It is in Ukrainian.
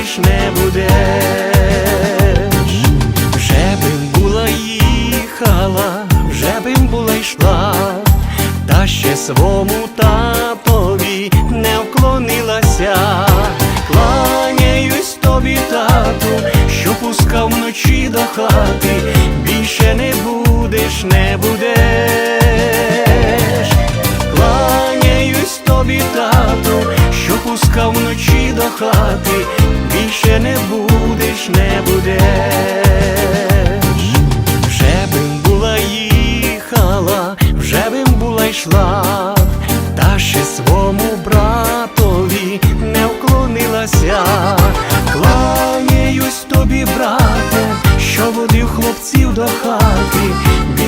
будеш, не будеш. Вже бим була їхала, вже бим була йшла, та ще свому татові не вклонилася. Кланяюсь тобі, тату, що пускав вночі до хати, більше не будеш, не будеш. Кланяюсь тобі, тату, що пускав вночі до хати, не будеш, вже бим була їхала, вже бим була йшла, та ще свому братові не вклонилася, кланяюсь тобі, брате, що водив хлопців до хати.